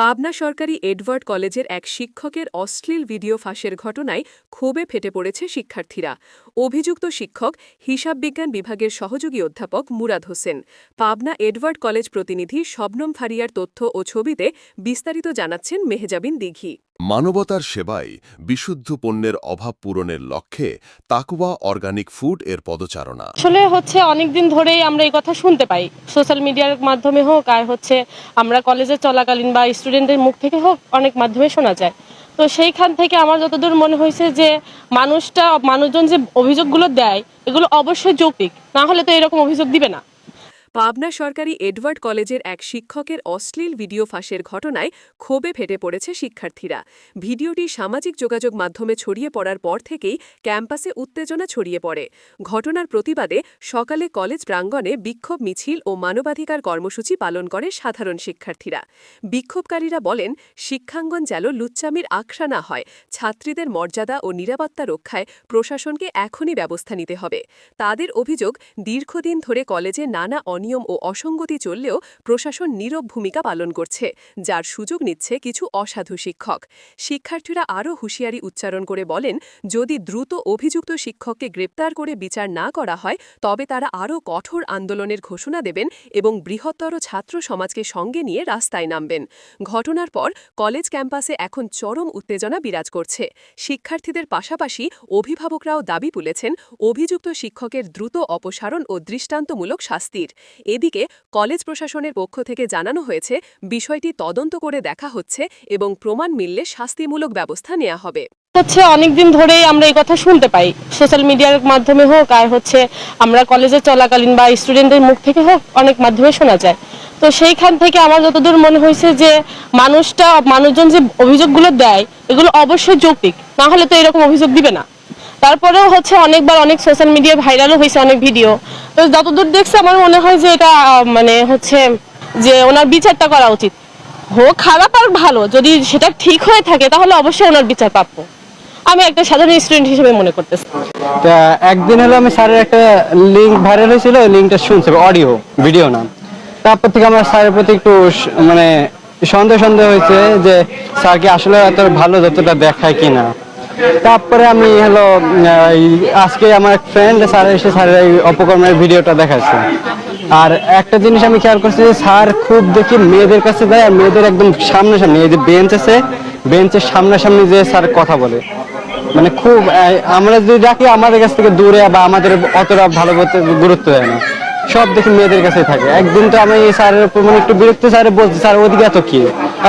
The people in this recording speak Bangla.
পাবনা সরকারি এডওয়ার্ড কলেজের এক শিক্ষকের অশ্লীল ভিডিও ফাঁসের ঘটনায় ক্ষোভে ফেটে পড়েছে শিক্ষার্থীরা। অভিযুক্ত শিক্ষক, হিসাব বিজ্ঞান বিভাগের সহযোগী অধ্যাপক মুরাদ হোসেন। পাবনা এডওয়ার্ড কলেজ প্রতিনিধি শবনম ফারিয়ার তথ্য ও ছবিতে বিস্তারিত জানাচ্ছেন মেহজাবিন দিঘি। মানবতার সেবায় বিশুদ্ধ পণ্যের অভাব পূরণের লক্ষ্যে তাকুয়া অর্গানিক ফুড এর পদচারণা। আসলে হচ্ছে অনেক দিন ধরেই আমরা এই কথা শুনতে পাই। সোশ্যাল মিডিয়ার মাধ্যমে হোক, আর হচ্ছে আমরা কলেজে চলাকালীন বা স্টুডেন্টের মুখ থেকে হোক, অনেক মাধ্যমে শোনা যায়। তো সেইখান থেকে আমার যতদূর মনে হয়েছে যে, মানুষটা, মানুষজন যে অভিযোগগুলো দেয়, এগুলো অবশ্যই যৌক্তিক। না হলে তো এরকম অভিযোগ দিবে না। পাবনা সরকারি এডওয়ার্ড কলেজের এক শিক্ষকের অশ্লীল ভিডিও ফাঁসের ঘটনায় ক্ষোভে ফেটে পড়েছে শিক্ষার্থীরা। ভিডিওটি সামাজিক যোগাযোগ মাধ্যমে ছড়িয়ে পড়ার পর থেকেই ক্যাম্পাসে উত্তেজনা ছড়িয়ে পড়ে। ঘটনার প্রতিবাদে সকালে কলেজ প্রাঙ্গণে বিক্ষোভ মিছিল ও মানবাধিকার কর্মসূচি পালন করে সাধারণ শিক্ষার্থীরা। বিক্ষোভকারীরা বলেন, শিক্ষাঙ্গন যেন লুচ্চামির আখড়া না হয়, ছাত্রীদের মর্যাদা ও নিরাপত্তা রক্ষায় প্রশাসনকে এখনই ব্যবস্থা নিতে হবে। তাদের অভিযোগ, দীর্ঘদিন ধরে কলেজে নানা অনিয়ম ও অসঙ্গতি চললেও প্রশাসন নীরব ভূমিকা পালন করছে, যার সুযোগ নিচ্ছে কিছু অসাধু শিক্ষক। শিক্ষার্থীরা আরও হুঁশিয়ারি উচ্চারণ করে বলেন, যদি দ্রুত অভিযুক্ত শিক্ষককে গ্রেপ্তার করে বিচার না করা হয়, তবে তারা আরও কঠোর আন্দোলনের ঘোষণা দেবেন এবং বৃহত্তর ছাত্র সমাজকে সঙ্গে নিয়ে রাস্তায় নামবেন। ঘটনার পর কলেজ ক্যাম্পাসে এখন চরম উত্তেজনা বিরাজ করছে। শিক্ষার্থীদের পাশাপাশি অভিভাবকরাও দাবি তুলেছেন, অভিযুক্ত শিক্ষকের দ্রুত অপসারণ ও দৃষ্টান্তমূলক শাস্তির। এদিকে কলেজ প্রশাসনের পক্ষ থেকে জানানো হয়েছে, বিষয়টি তদন্ত করে দেখা হচ্ছে এবং প্রমাণ মিললে শাস্তিমূলক ব্যবস্থা নেওয়া হবে। হচ্ছে অনেকদিন ধরেই আমরা এই কথা শুনতে পাই। সোশ্যাল মিডিয়ার মাধ্যমে হোক, আর হচ্ছে আমরা কলেজে চলাকালীন বা স্টুডেন্টের মুখ থেকে হোক অনেক মাধ্যমে শোনা যায়। তো সেইখান থেকে আমার যতদূর মনে হয়েছে যে, মানুষটা, মানুষজন যে অভিযোগগুলো দেয়, এগুলো অবশ্যই যৌক্তিক। না হলে তো এরকম অভিযোগ দিবে না। তারপরেও হচ্ছে অনেকবার অনেক সোশ্যাল মিডিয়ায় ভাইরালও হয়েছে অনেক ভিডিও তো যতদূর দেখছি আমার মনে হয় যে এটা মানে হচ্ছে যে ওনার বিচারটা করা উচিত। হোক খারাপ আর ভালো, যদি সেটা ঠিক হয়ে থাকে তাহলে অবশ্যই ওনার বিচার প্রাপ্য আমি একটা সাধারণ স্টুডেন্ট হিসেবে মনে করতেছি। তা একদিন হলো আমি স্যারের একটা লিঙ্ক ভাইরাল হয়েছিল, ওই লিঙ্কটা শুনছি অডিও ভিডিও না। তারপর থেকে আমার স্যারের প্রতি একটু মানে সন্দেহ সন্দেহ হয়েছে যে স্যার কি আসলে এত ভালো যতটা দেখায় কিনা। তারপরে আমি হলো আজকে আমার এক ফ্রেন্ড স্যার এসে স্যারের এই অপকর্মের ভিডিওটা দেখাচ্ছে। আর একটা জিনিস আমি খেয়াল করছি যে, স্যার খুব দেখি মেয়েদের কাছে যায় আর মেয়েদের একদম সামনাসামনি, এই যে বেঞ্চ আছে বেঞ্চের সামনাসামনি যে স্যার কথা বলে। মানে খুব আমরা যদি ডাকি আমাদের কাছ থেকে দূরে বা আমাদের অতটা ভালো গুরুত্ব দেয় না। সব দেখি মেয়েদের কাছে থাকে। একদিন তো আমি স্যারের উপর মানে একটু বিরক্ত, স্যারে বলছি, স্যার, ওদিকে এত কি?